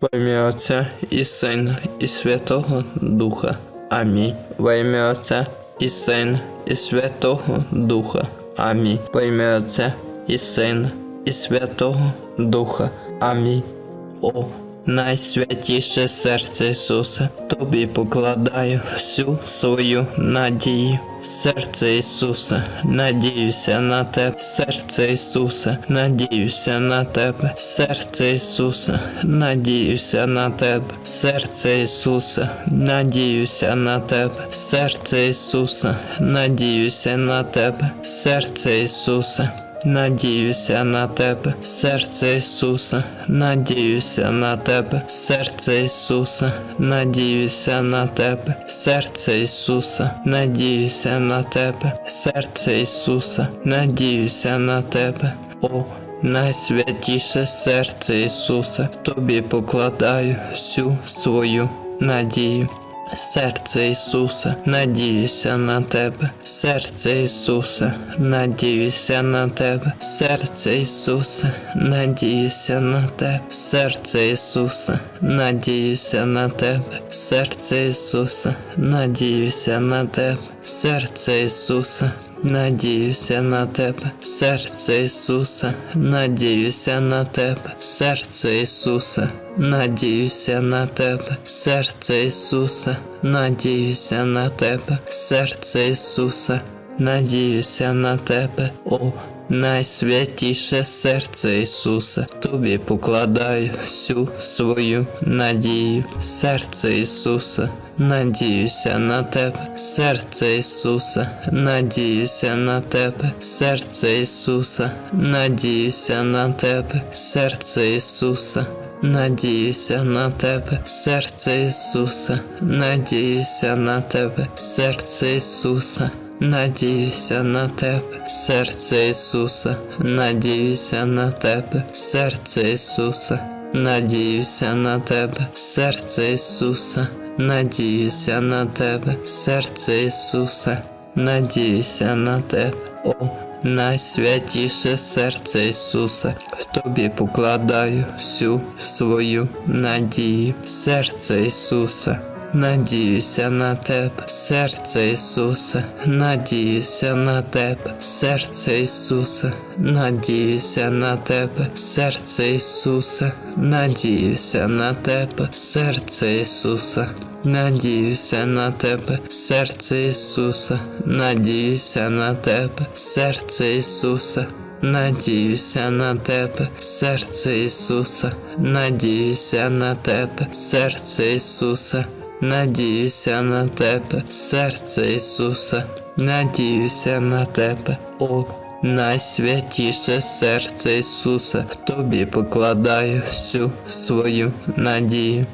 Во ім'я Отця і Сина, і Святого Духа. Амінь. Во ім'я Отця і Сина, і Святого Духа. Амінь. Во ім'я Отця і Сина, і Святого Духа. Амінь. О, найсвятіше серце Ісуса, тобі покладаю всю свою надію. Серце Ісуса, надіюся на тебе, серце Ісуса, надіюся на тебе, серце Ісуса, надіюся на тебе, серце Ісуса, надіюся на тебе, серце Ісуса, надіюся на тебе, серце Ісуса. Надіюся на тебе, серце Ісуса, надіюся на тебе, серце Ісуса, надіюся на тебе, серце Ісуса, надіюся на тебе, серце Ісуса, надіюся на тебе. О, найсвятіше серце Ісуса, тобі покладаю всю свою надію. Серце Ісуса, надіюся на тебе, серце Ісуса, надіюся на тебе, серце Ісуса, надіюся на тебе, серце Ісуса, надіюся на тебе, серце Ісуса, надіюся на тебе, серце Ісуса. Надіюся на тебе, серце Ісуса, надіюся на тебе, серце Ісуса, надіюся на тебе, серце Ісуса, надіюся на тебе, серце Ісуса, надіюся на тебе, о, найсвятіше серце Ісуса, тобі покладаю всю свою надію, серце Ісуса. Надіюся на тебе, серце Ісуса, надіюся на тебе, серце Ісуса, надіюся на тебе, серце Ісуса. Надіюся на тебе, серце Ісуса, надіюся на тебе, серце Ісуса, надіюся на тебе, серце Ісуса, надіюся на тебе, серце Ісуса, надіюся на тебе, серце Ісуса, надіюся на тебе, серце Ісуса, надіюся на тебе. О, найсвятіше серце Ісуса, в тобі покладаю всю свою надію, серце Ісуса. Надіюся на тебе, серце Ісуса, надіюся на тебе, серце Ісуса, надіюся на тебе, серце Ісуса, надіюся на тебе, серце Ісуса. Надіюся на тебе, серце Ісуса, надіюся на тебе, серце Ісуса. Надіюся на тебе, серце Ісуса, надіюся на тебе, серце Ісуса, надіюся на тебе, серце Ісуса, надіюся на тебе, о, найсвятіше серце Ісуса, в тобі покладаю всю свою надію.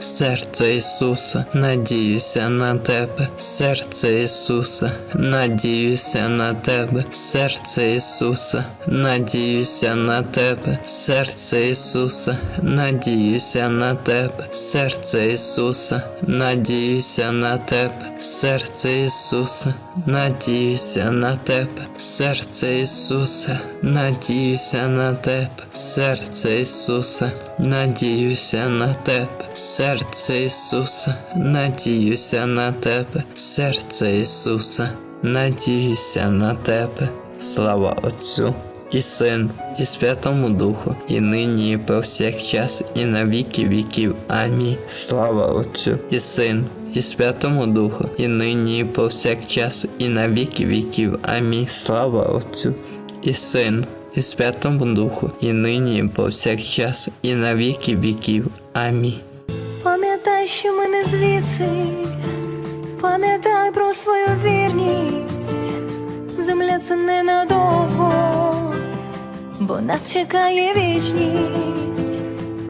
Серце Ісуса, надіюся на тебе, серце Ісуса, надіюся на тебе, серце Ісуса, надіюся на тебе, серце Ісуса, надіюся на тебе, серце Ісуса, надіюся на тебе, серце Ісуса, надіюся на тебе, серце Ісуса, надіюся на тебе, серце Ісуса, надіюся на тебе, серце Ісуса, надіюся на тебе, серце Ісуса, надіюся на тебе. Слава Отцю і Сину, і Святому Духу, і нині, і повсякчас, і на віки віків. Амінь. Слава Отцю і Сину, і Святому Духу, і нині, і повсякчас, і на віки віків. Амінь. Слава Отцю і Сину, і Святому Духу, і нині, і повсякчас, і на віки віків. Амінь. Що ми не звідси, пам'ятай про свою вірність. Земля це ненадовго, бо нас чекає вічність.